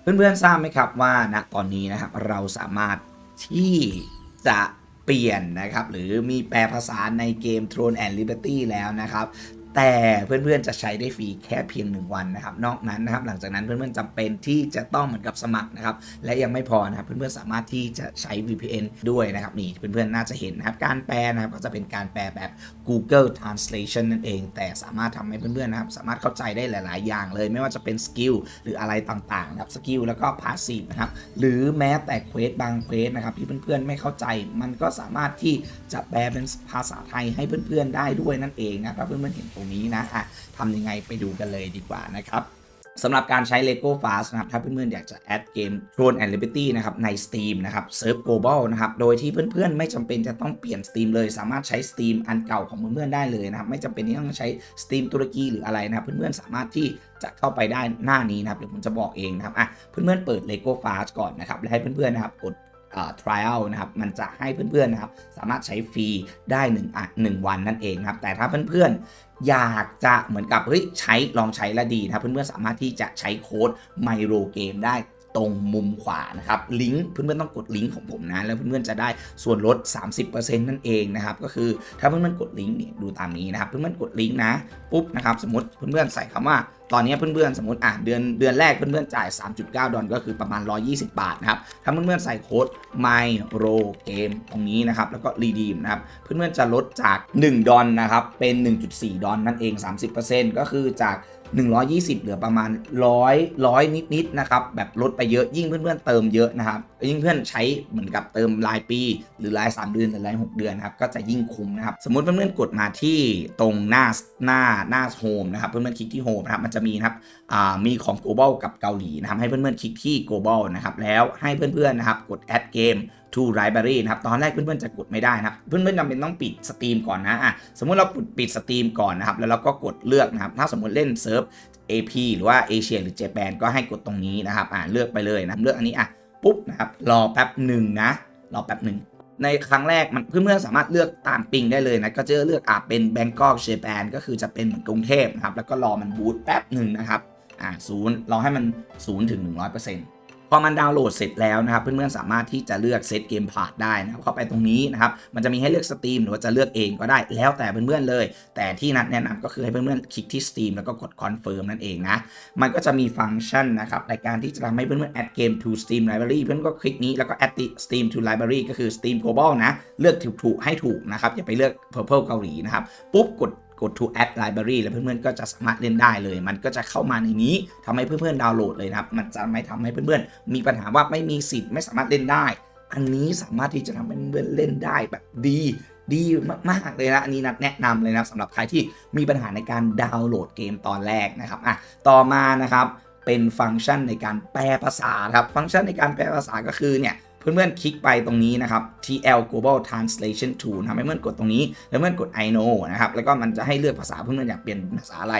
เพื่อนๆทราบไหมครับว่าณตอนนี้นะครับเราสามารถที่จะเปลี่ยนนะครับหรือมีแปลภาษาในเกม Throne and Liberty แล้วนะครับ แต่เพื่อนๆจะใช้ได้ฟรีแค่เพียง 1 วันนะครับ นอกนั้นนะครับ หลังจากนั้นเพื่อนๆจำเป็นที่จะต้องเหมือนกับสมัครนะครับ และยังไม่พอนะครับ เพื่อนๆสามารถที่จะใช้ VPN ด้วยนะครับนี่เพื่อนๆน่าจะเห็นนะครับ การแปลนะครับ ก็จะเป็นการแปลแบบ Google Translation นั่นเอง แต่สามารถทำให้เพื่อนๆนะครับ สามารถเข้าใจได้หลาย ๆ อย่างเลย ไม่ว่าจะเป็นสกิลหรืออะไรต่างๆนะครับสกิลแล้วก็พาสซีฟนะครับหรือแม้แต่เควสบางเควสนะครับที่เพื่อนๆไม่เข้าใจ มันก็สามารถที่จะแปลเป็นภาษาไทยให้เพื่อนๆได้ด้วยนั่นเองนะครับเพื่อนๆเห็นรงนี้นะอะทำยังไงไปดูกันเลยดีกว่านะครับสำหรับการใช้ Lego Fast นะครับ ถ้าเพื่อนๆอยากจะแอดเกม Throne and Liberty นะครับ ใน Steam นะครับเซิร์ฟ global นะครับ โดยที่เพื่อนๆ ไม่จำเป็นจะต้องเปลี่ยน Steam เลย สามารถใช้ Steam อันเก่าของเพื่อนๆ ได้เลยนะครับ ไม่จำเป็นที่ต้องใช้ Steam ตุรกีหรืออะไรนะครับ เพื่อนๆ สามารถที่จะเข้าไปได้หน้านี้นะครับ เดี๋ยวผมจะบอกเองนะครับ อะ เพื่อนๆ เปิด Lego Fast ก่อนนะครับ และให้เพื่อนๆ นะครับ กด trial นะครับมันจะให้เพื่อนๆนะครับสามารถใช้ฟรีได้1อะ1วันนั่นเองนะครับแต่ถ้าเพื่อนๆอยากจะเหมือนกับเฮ้ยใช้ลองใช้และดีนะเพื่อนๆสามารถที่จะใช้โค้ด Miro Game ได้ ตรงมุมขวานะครับลิงก์เพื่อนๆต้องกดลิงก์ของผมนะ แล้วเพื่อนๆจะได้ส่วนลด 30%นั่นเองนะครับ ก็คือถ้าเพื่อนๆกดลิงก์เนี่ยดูตามนี้นะครับ เพื่อนๆกดลิงก์นะปุ๊บนะครับสมมติเพื่อนๆใส่คำว่าตอนนี้เพื่อนๆสมมติอะเดือนเดือนแรกเพื่อนๆจ่าย 3.9 ดอลก็คือประมาณ 120 บาทนะครับ ถ้าเพื่อนๆใส่โค้ด myro game ตรงนี้นะครับ แล้วก็ redeem นะครับ เพื่อนๆจะลดจาก 1 ดอลนะครับ เป็น 1.4 ดอลนั่นเอง 30%ก็คือจาก 120 เหลือประมาณ 100 100 นิดๆนะครับแบบลดไปเยอะยิ่งเพื่อนๆเติมเยอะนะครับยิ่งเพื่อนใช้เหมือนกับเติมรายปี หรือราย 3 เดือนหรือราย 6 เดือนนะครับก็จะยิ่งคุ้มนะครับสมมติเพื่อนๆกดมาที่ตรงหน้าหน้าหน้าโฮมนะครับเพื่อนๆคลิกที่โฮมนะครับมันจะมีนะครับอ่ามีของ global กับเกาหลีนะครับให้เพื่อนๆคลิกที่ global นะครับแล้วให้เพื่อนๆนะครับกด add game to library นะครับตอนแรกเพื่อนๆจะกดไม่ได้นะครับ เพื่อนๆจำเป็นต้องปิดสตรีมก่อนนะอะสมมุติเราปิดสตรีมก่อนนะครับ แล้วเราก็กดเลือกนะครับ ถ้าสมมุติเล่นเซิร์ฟ AP หรือว่าเอเชียหรือเจแปนก็ให้กดตรงนี้นะครับอ่าเลือกไปเลยนะเลือกอันนี้อะปุ๊บนะครับรอแป๊บหนึ่งนะรอแป๊บหนึ่งในครั้งแรกมันเพื่อนๆสามารถเลือกตามปิงได้เลยนะก็จะเลือกอ่าเป็นแบงกอกเจแปนก็คือจะเป็นเหมือนกรุงเทพนะครับแล้วก็รอมันบูตแป๊บหนึ่งนะครับอ่าศูนย์รอให้มันศูนย์ถึง100% พอมันดาวน์โหลดเสร็จแล้วนะครับเพื่อนๆสามารถที่จะเลือกเซตเกมพาร์ทได้นะครับเข้าไปตรงนี้นะครับมันจะมีให้เลือกสตรีมหรือว่าจะเลือกเองก็ได้แล้วแต่เพื่อนๆเลย แต่ที่นัดแนะนำก็คือให้เพื่อนๆคลิกที่สตรีมแล้วก็กดคอนเฟิร์มนั่นเองนะมันก็จะมีฟังก์ชันนะครับในการที่จะทำให้เพื่อนๆ add game to steam library เพื่อนก็คลิกนี้แล้วก็ add steam to library ก็คือ steam global นะเลือกถูกๆให้ถูกนะครับอย่าไปเลือก purple เกาหลีนะครับปุ๊บกด กด to add library แล้วเพื่อนๆก็จะสามารถเล่นได้เลย มันก็จะเข้ามาในนี้ทำให้เพื่อนๆดาวน์โหลดเลยนะครับ มันจะไม่ทำให้เพื่อนๆ มีปัญหาว่าไม่มีสิทธิ์ไม่สามารถเล่นได้ อันนี้สามารถที่จะทำให้เพื่อนๆเล่นได้แบบดีดีมากๆเลยนะอันนี้นัดแนะนำเลยนะสำหรับใครที่มีปัญหาในการดาวน์โหลดเกมตอนแรกนะครับอะต่อมานะครับเป็นฟังก์ชันในการแปลภาษาครับ ฟังก์ชันในการแปลภาษาก็คือเนี่ย เพื่อนๆคลิกไปตรงนี้นะครับ TL Global Translation Tool ทำให้เพื่อนกดตรงนี้ แล้วเพื่อนกด I know นะครับ แล้วก็มันจะให้เลือกภาษาเพื่อนๆอยากเปลี่ยนภาษาอะไร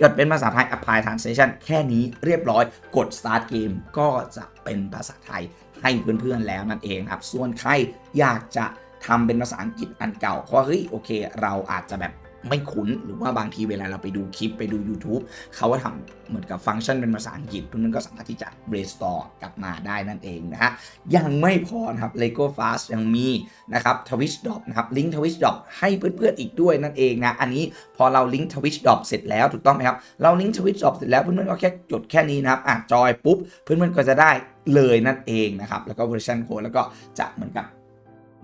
กดเป็นภาษาไทย apply translation แค่นี้เรียบร้อย กด start game ก็จะเป็นภาษาไทยให้เพื่อนๆแล้วนั่นเองครับ ส่วนใครอยากจะทำเป็นภาษาอังกฤษอันเก่าเพราะเฮ้ยโอเค เราอาจจะแบบ ไม่คุ้นหรือว่าบางทีเวลาเราไปดูคลิปไปดู YouTube เขาก็ทำเหมือนกับฟังก์ชันเป็นภาษาอังกฤษเพื่อนก็สามารถที่จะ restore กลับมาได้นั่นเองนะฮะยังไม่พอนะครับ Lego Fast ยังมีนะครับ Twitch Drop นะครับลิงก์ Twitch Drop ให้เพื่อนๆอีกด้วยนั่นเองนะอันนี้พอเราลิงก์ Twitch Drop เสร็จแล้วถูกต้องไหมครับเราลิงก์ Twitch Drop เสร็จแล้วเพื่อนๆก็แค่จดแค่นี้นะครับอะจอยปุ๊บเพื่อนๆก็จะได้เลยนั่นเองนะครับแล้วก็ version code แล้วก็จะเหมือนกับ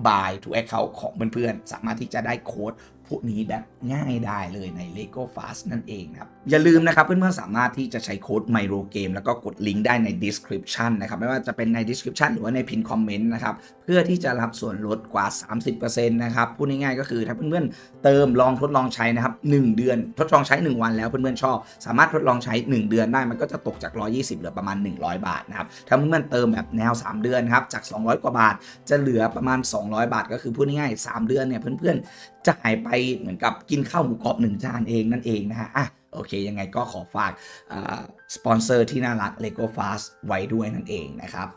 buy to account ของเพื่อนๆ สามารถที่จะได้โค้ดพวกนี้แบบง่ายได้เลยใน Lego Fast นั่นเองนะครับ อย่าลืมนะครับเพื่อนๆ สามารถที่จะใช้โค้ด Miro Game แล้วก็กดลิงก์ได้ใน description นะครับ ไม่ว่าจะเป็นใน description หรือว่าในพินคอมเมนต์นะครับ เพื่อที่จะรับส่วนลดกว่า 30%นะครับ พูดง่ายๆ ก็คือถ้าเพื่อนๆ เติมลองทดลองใช้นะครับ 1 เดือนทดลองใช้ 1 วันแล้วเพื่อนๆ ชอบ สามารถทดลองใช้ 1 เดือนได้มันก็จะตกจาก 120 เหลือประมาณ 100 บาทนะครับถ้าเพื่อนๆเติมแบบแนว 3 เดือนครับจาก 200 กว่าบาท จะเหลือประมาณ200 บาท ก็คือพูดง่ายๆ3เดือนเนี่ยเพื่อนๆจ่ายไปเหมือนกับกินข้าวหมูกรอบหนึ่งจานเองนั่นเองนะฮะอะโอเค ยังไงก็ขอฝากสปอนเซอร์ที่น่ารัก Lego Fast ไว้ด้วยนั่นเองนะครับ